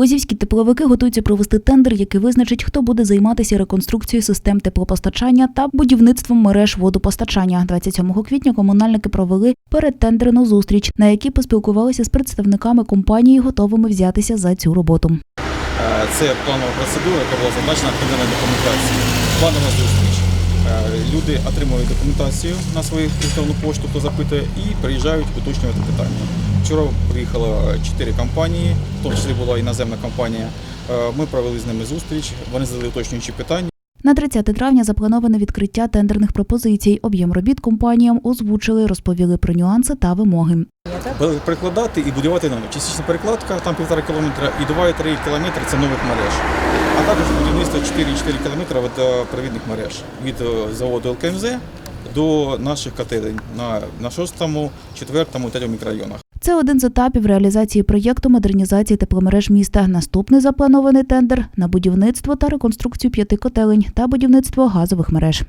Лозівські тепловики готуються провести тендер, який визначить, хто буде займатися реконструкцією систем теплопостачання та будівництвом мереж водопостачання. 27 квітня комунальники провели передтендерну зустріч, на якій поспілкувалися з представниками компанії, готовими взятися за цю роботу. Е, Це планова процедура, яка була зазначена в тендерній документації. Планова зустріч. Е, Люди отримують документацію на свою електронну пошту, хто запитує, і приїжджають уточнювати питання. Вчора приїхало чотири компанії, в тому числі була іноземна компанія. Е, Ми провели з ними зустріч, вони задали уточнюючі питання. На 30 травня заплановане відкриття тендерних пропозицій. Об'єм робіт компаніям озвучили, розповіли про нюанси та вимоги. Перекладати і будувати нові. Частична перекладка, там півтора кілометра, і 2,3 кілометри це нових мереж. А також будівництво 4,4 кілометра водопровідних мереж від е, заводу ЛКМЗ до наших котелень на, на 6, 4 і 3 мікрорайонах. Це один з етапів реалізації проєкту модернізації тепломереж міста. Наступний запланований тендер на будівництво та реконструкцію п'яти котелень та будівництво газових мереж.